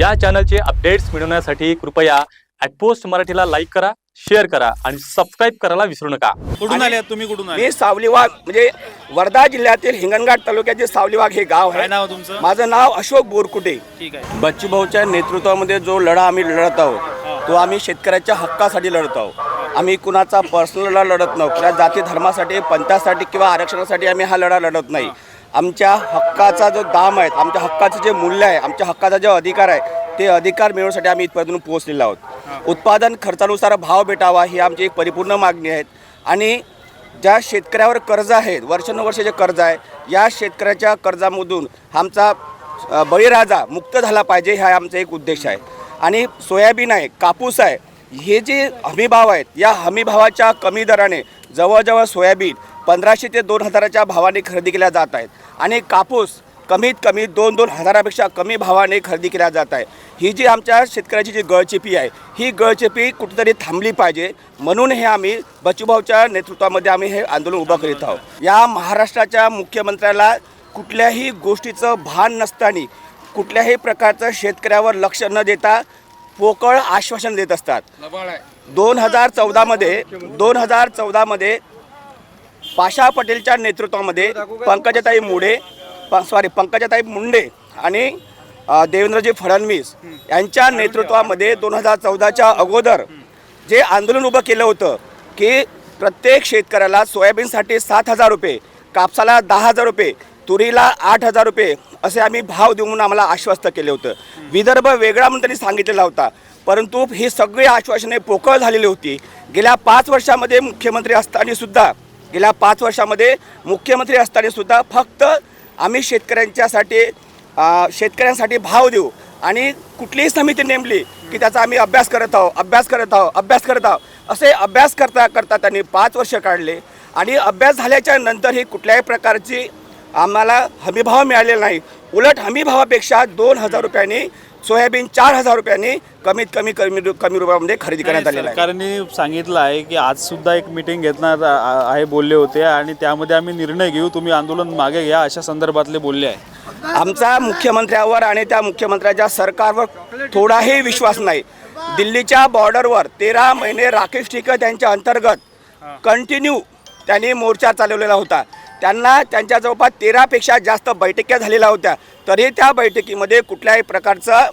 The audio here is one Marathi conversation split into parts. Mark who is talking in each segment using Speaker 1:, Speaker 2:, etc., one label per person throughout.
Speaker 1: या चॅनलचे अपडेट्स मिळवण्यासाठी कृपया ॲटपोस्ट मराठीला लाईक करा शेअर करा आणि सबस्क्राईब करायला विसरू नका.
Speaker 2: कुठून आले तुम्ही कुठून आले?
Speaker 3: मी सावलीवाग म्हणजे वर्धा जिल्ह्यातील हिंगणघाट तालुक्याचे सावलीवाग हे गाव
Speaker 2: काय
Speaker 3: आहे
Speaker 2: नाव तुमचं?
Speaker 3: माझं नाव अशोक बोरकुटे.
Speaker 2: ठीक आहे.
Speaker 3: बच्चूभाऊच्या नेतृत्वामध्ये जो लढा आम्ही लढत आहोत तो आम्ही शेतकऱ्याच्या हक्कासाठी लढत आहोत. आम्ही कुणाचा पर्सनल लढा लढत नाही कुणा जाती धर्मासाठी पंथासाठी किंवा आरक्षणासाठी आम्ही हा लढा लढत नाही. आमच्या हक्काचा जो दाम आहे आमच्या हक्काचं जे मूल्य आहे आमच्या हक्काचा जो अधिकार आहे ते अधिकार मिळवण्यासाठी आम्ही इथपर्यंत पोहोचलेलो आहोत. उत्पादन खर्चानुसार भाव भेटावा ही आमची एक परिपूर्ण मागणी आहे. आणि ज्या शेतकऱ्यावर कर्ज आहेत वर्षानुवर्ष जे कर्ज आहे या शेतकऱ्याच्या कर्जामधून आमचा बळीराजा मुक्त झाला पाहिजे हा आमचा एक उद्देश आहे. आणि सोयाबीन आहे कापूस आहे हे जे हमीभाव आहेत या हमीभावाच्या कमी दराने जवळजवळ सोयाबीन पंधराशे ते दोन हजाराच्या भावाने खरेदी केल्या जात आहेत. आणि कापूस कमीत कमी दोन दोन हजारापेक्षा कमी भावाने खरेदी केल्या जात आहे. ही जी आमच्या शेतकऱ्याची जी गळचेपी आहे ही गळचेपी कुठेतरी थांबली पाहिजे. म्हणून हे आम्ही बच्चूभाऊच्या नेतृत्वामध्ये आम्ही हे आंदोलन उभं करीत आहोत. या महाराष्ट्राच्या मुख्यमंत्र्याला कुठल्याही गोष्टीचं भान नसताना कुठल्याही प्रकारचं शेतकऱ्यावर लक्ष न देता पोकळ आश्वासन देत असतात. दोन हजार चौदामध्ये दोन हजार चौदामध्ये पाशा पटेलच्या नेतृत्वामध्ये पंकजाताई मुंडे प सॉरी पंकजाताई मुंडे आणि देवेंद्रजी फडणवीस यांच्या नेतृत्वामध्ये दोन हजार चौदाच्या अगोदर जे आंदोलन उभं केलं होतं की प्रत्येक शेतकऱ्याला सोयाबीनसाठी सात हजार रुपये कापसाला दहा हजार रुपये तुरीला आठ हजार रुपये असे आम्ही भाव देऊन आम्हाला आश्वस्त केले होतं. विदर्भ वेगळा म्हणून त्यांनी सांगितलेला होता. परंतु ही सगळी आश्वासने पोकळ झालेली होती. गेल्या पाच वर्षामध्ये मुख्यमंत्री असताना सुद्धा गेल्या पाच वर्षामध्ये मुख्यमंत्री असताना सुद्धा फक्त आम्ही शेतकऱ्यांच्यासाठी शेतकऱ्यांसाठी भाव देऊ आणि कुठलीही समिती नेमली की त्याचा आम्ही अभ्यास करत आहोत अभ्यास करत आहोत अभ्यास करत आहोत. असे अभ्यास करता करता त्यांनी पाच वर्ष काढले आणि अभ्यास झाल्याच्या नंतरही कुठल्याही प्रकारची आम्हाला हमीभाव मिळालेला नाही. उलट हमीभावापेक्षा दोन हजार रुपयांनी सोयाबीन चार हजार रुपयांनी कमीत कमी कमी कमी रुपयामध्ये खरेदी करण्यात आलेला आहे.
Speaker 2: सरकारने सांगितलं आहे की आज सुद्धा एक मिटिंग आ- आहे बोलले होते आणि त्यामध्ये आम्ही निर्णय घेऊ तुम्ही आंदोलन मागे घ्या अशा संदर्भातले बोलले आहे.
Speaker 3: आमचा मुख्यमंत्र्यावर आणि त्या मुख्यमंत्र्याच्या सरकारवर थोडाही विश्वास नाही. दिल्लीच्या बॉर्डरवर तेरा महिने राकेश टिकत यांच्या अंतर्गत कंटिन्यू त्यांनी मोर्चा चालवलेला होता. त्यांना त्यांच्या जवळपास तेरापेक्षा जास्त बैठक्या झालेल्या होत्या. तरी त्या बैठकीमध्ये कुठल्याही प्रकारचं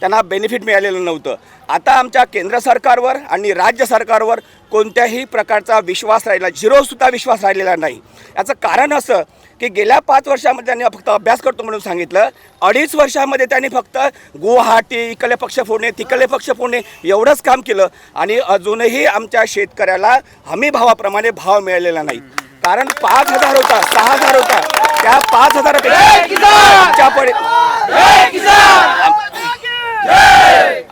Speaker 3: त्यांना बेनिफिट मिळालेलं नव्हतं. आता आमच्या केंद्र सरकारवर आणि राज्य सरकारवर कोणत्याही प्रकारचा विश्वास राहिला झिरोसुद्धा विश्वास राहिलेला नाही. याचं कारण असं की गेल्या पाच वर्षामध्ये त्यांनी फक्त अभ्यास करतो म्हणून सांगितलं. अडीच वर्षामध्ये त्यांनी फक्त गुवाहाटी इकले पक्ष फोडणे तिकले पक्ष फोडणे एवढंच काम केलं. आणि अजूनही आमच्या शेतकऱ्याला हमी भावाप्रमाणे भाव मिळालेला नाही. कारण पाच हजार होता सहा हजार होता. त्या पाच हजारापेक्षा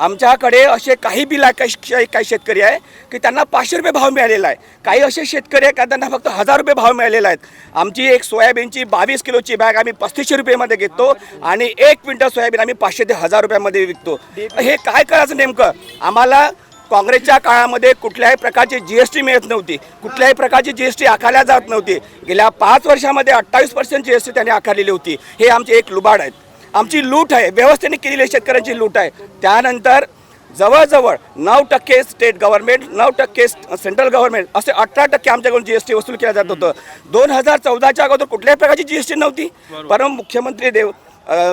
Speaker 3: आमच्याकडे असे काही बिला काही काही शेतकरी आहे की त्यांना पाचशे रुपये भाव मिळालेला आहे. काही असे शेतकरी आहे का त्यांना फक्त हजार रुपये भाव मिळालेला आहेत. आमची एक सोयाबीनची बावीस किलोची बॅग आम्ही पस्तीसशे रुपयेमध्ये घेतो आणि एक क्विंटल सोयाबीन आम्ही पाचशे ते हजार रुपयामध्ये विकतो. हे काय करायचं नेमकं? आम्हाला काँग्रेसच्या काळामध्ये कुठल्याही प्रकारची जी एस टी मिळत नव्हती. कुठल्याही प्रकारची जी एस टी आकारल्या जात नव्हती. गेल्या पाच वर्षामध्ये अठ्ठावीस पर्सेंट जी एस टी त्यांनी आकारलेली होती. हे आमचे एक लुबाड आहेत. आमची लूट आहे. व्यवस्थेने केलेली शेतकऱ्यांची लूट आहे. त्यानंतर जवळजवळ नऊ टक्के स्टेट गव्हर्नमेंट नऊ टक्के सेंट्रल गव्हर्नमेंट असे अठरा टक्के आमच्याकडून जी एस टी वसूल केलं जात होतं. दोन हजार चौदाच्या अगोदर कुठल्याही प्रकारची जी एस टी नव्हती. परंतु मुख्यमंत्री देव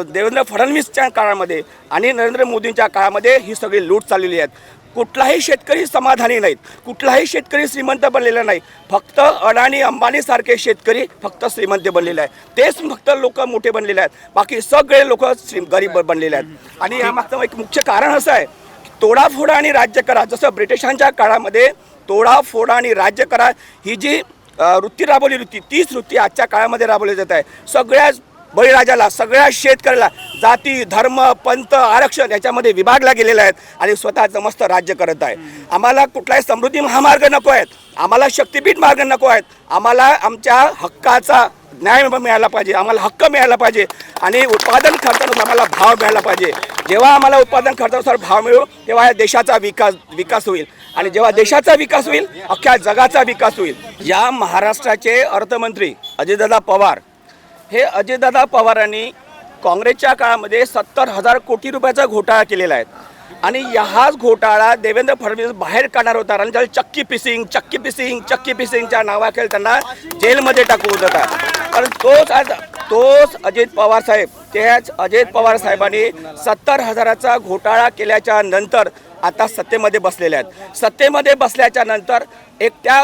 Speaker 3: देवेंद्र फडणवीसच्या काळामध्ये आणि नरेंद्र मोदींच्या काळामध्ये ही सगळी लूट चाललेली आहे. कुठलाही शेतकरी समाधानी नाहीत. कुठलाही शेतकरी श्रीमंत बनलेला नाही. फक्त अडाणी अंबानी सारखे शेतकरी फक्त श्रीमंत बनलेले आहेत. तेच फक्त लोक मोठे बनलेले आहेत. बाकी सगळे लोक श्री गरीब बनलेले आहेत. आणि यामागचं एक मुख्य कारण असं आहे की तोडाफोडा आणि राज्य करा. जसं ब्रिटिशांच्या काळामध्ये तोडाफोडा आणि राज्य करा ही जी वृत्ती राबवली होती तीच वृत्ती आजच्या काळामध्ये राबवली जात आहे. सगळ्याच बळीराजाला सगळ्या शेतकऱ्याला जाती धर्म पंथ आरक्षण याच्यामध्ये विभागला गेलेले आहेत आणि स्वतःचं मस्त राज्य करत आहे. आम्हाला कुठलाही समृद्धी महामार्ग नको आहेत. आम्हाला शक्तीपीठ मार्ग नको आहेत. आम्हाला आमच्या हक्काचा न्याय मिळाला पाहिजे. आम्हाला हक्क मिळाला पाहिजे. आणि उत्पादन खर्चानुसार आम्हाला भाव मिळाला पाहिजे. जेव्हा आम्हाला उत्पादन खर्चानुसार भाव मिळू तेव्हा या देशाचा विकास विकास होईल. आणि जेव्हा देशाचा विकास होईल अख्ख्या जगाचा विकास होईल. या महाराष्ट्राचे अर्थमंत्री अजितदादा पवार हे अजितदादा पवारांनी काँग्रेसच्या काळामध्ये सत्तर हजार कोटी रुपयाचा घोटाळा केलेला आहे. आणि हाच घोटाळा देवेंद्र फडणवीस बाहेर काढणार होता. आणि त्याला चक्की पिसिंग चक्की पिसिंग चक्की पिसिंगच्या नावाखाली त्यांना जेलमध्ये टाकू होता कारण तोच आज तोच अजित पवार साहेब त्याच अजित पवार साहेबांनी सत्तर हजाराचा घोटाळा केल्याच्यानंतर आता सत्तेमध्ये बसलेले आहेत. सत्तेमध्ये बसल्याच्या नंतर एक त्या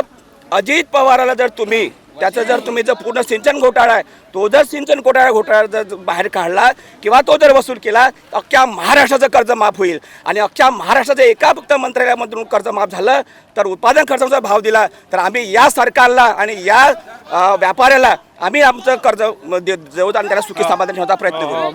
Speaker 3: अजित पवाराला जर तुम्ही त्याचं जर तुम्ही जर पूर्ण सिंचन घोटाळा आहे तो जर सिंचन घोटाळा घोटाळा जर बाहेर काढला किंवा तो जर वसूल केला तर अख्ख्या महाराष्ट्राचं कर्ज माफ होईल. आणि अख्ख्या महाराष्ट्राचं एका फक्त मंत्रालयामधून कर्ज माफ झालं तर उत्पादन खर्चाचा भाव दिला तर आम्ही या सरकारला आणि या व्यापाऱ्याला आम्ही आमचं कर्ज दे- देऊ आणि त्याला सुखी समाधान ठेवण्याचा प्रयत्न करू.